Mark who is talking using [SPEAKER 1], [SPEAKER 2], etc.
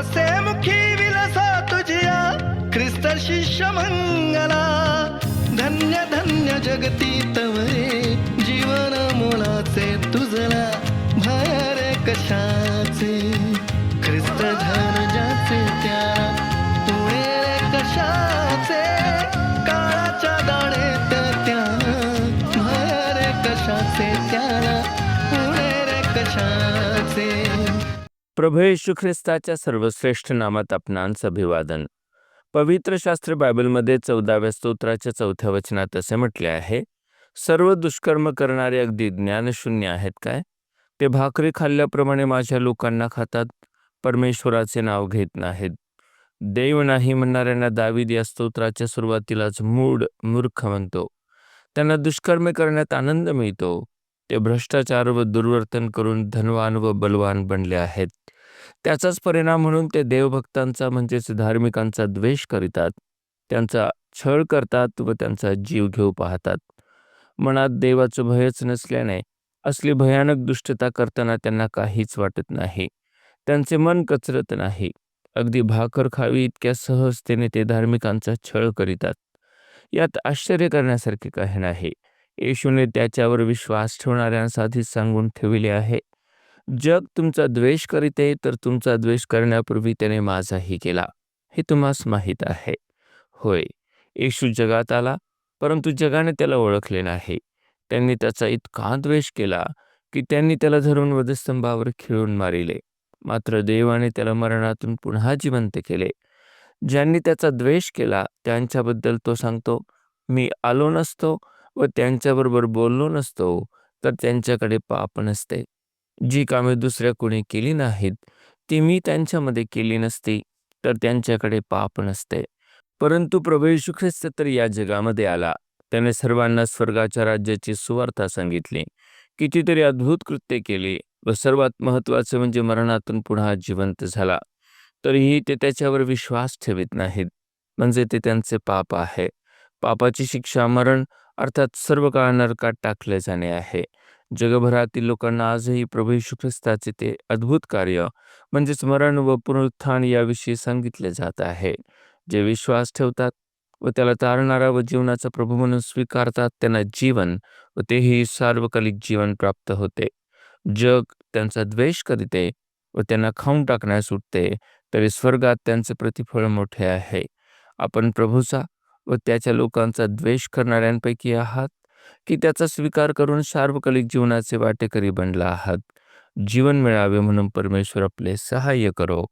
[SPEAKER 1] हासे मुखी विलसा तुझिया ख्रिस्त शिष्य मंगला. धन्य धन्य जगती तवरे जीवन मोलाचे तुझला. भर कशाचे? ख्रिस्त धन ज्याचे त्या तुळे कशाचे? काळाच्या दाणेत त्या भय कशाचे त्याला पुणे रे कशाचे?
[SPEAKER 2] प्रभू येशू ख्रिस्ताच्या सर्वश्रेष्ठ नामात आपणांस अभिवादन पवित्र शास्त्र बायबलमध्ये चौदाव्या स्तोत्राच्या चौथ्या वचनात असे म्हटले आहे सर्व दुष्कर्म करणारे अगदी ज्ञानशून्य आहेत काय? ते भाकरी खाल्ल्याप्रमाणे माझ्या लोकांना खातात परमेश्वराचे नाव घेत नाहीत. देव नाही म्हणणाऱ्यांना दावीद या स्तोत्राच्या सुरुवातीलाच मूड मूर्ख म्हणतो. त्यांना दुष्कर्मे करण्यात आनंद मिळतो. ते भ्रष्टाचार व दुर्वर्तन करून धनवान व बलवान बनले आहेत. त्याचाच परिणाम म्हणून ते देवभक्तांचा म्हणजेच धार्मिकांचा द्वेष करीतात. त्यांचा छळ करतात व त्यांचा जीव घेऊ पाहतात. मनात देवाचं भयच नसल्याने असली भयानक दुष्टता करताना त्यांना काहीच वाटत नाही. त्यांचे मन कचरत नाही. अगदी भाकर खावी इतक्या सहजतेने ते धार्मिकांचा छळ करीतात. यात आश्चर्य करण्यासारखे काही नाही. येशूने त्याच्यावर विश्वास ठेवणाऱ्यांसाठीच सांगून ठेवले आहे. जग तुमचा द्वेष करीते तर तुमचा द्वेष करण्यापूर्वी त्याने माझाही केला. हे तुम्हास माहीत आहे. होय येशू जगात आला परंतु जगाने त्याला ओळखले नाही. त्यांनी त्याचा इतका द्वेष केला की त्यांनी त्याला धरून वधस्तंभावर खिळून मारिले. मात्र देवाने त्याला मरणातून पुन्हा जिवंत केले. ज्यांनी त्याचा द्वेष केला त्यांच्याबद्दल तो सांगतो मी आलो नसतो व त्यांच्याबरोबर बोललो नसतो तर त्यांच्याकडे पाप नसते. जी कामे दुसऱ्या कोणी केली नाहीत ती मी त्यांच्यामध्ये केली नसती तर त्यांच्याकडे पाप नसते. परंतु प्रभू येशू ख्रिस्त तर या जगामध्ये आला. त्याने सर्वांना स्वर्गाच्या राज्याची सुवार्था सांगितली. कितीतरी अद्भुत कृत्ये केली व सर्वात महत्त्वाचं म्हणजे मरणातून पुन्हा जिवंत झाला. तरीही ते त्याच्यावर विश्वास ठेवित नाहीत. म्हणजे ते त्यांचे पाप आहे. पापाची शिक्षा मरण अर्थात सर्व काळ नरकात टाकले जाणे आहे. जगभरातील लोकांना आजही प्रभू यशू ख्रिस्ताचे ते अद्भुत कार्य म्हणजे स्मरण व पुनरुत्थान याविषयी सांगितले जात आहे. जे विश्वास ठेवतात व त्याला तारणारा व जीवनाचा प्रभू म्हणून स्वीकारतात त्यांना जीवन व तेही सार्वकालिक जीवन प्राप्त होते. जग त्यांचा द्वेष करीते व त्यांना खाऊन टाकण्यास उठते तरी स्वर्गात त्यांचे प्रतिफळ मोठे आहे. आपण प्रभूचा व त्याच्या लोकांचा द्वेष करणाऱ्यांपैकी आहात? की त्याचा स्वीकार करून सार्वकालिक जीवनाचे वाटेकरी बनला आहात. जीवन मिळावे म्हणून परमेश्वर आपले सहाय्य करो.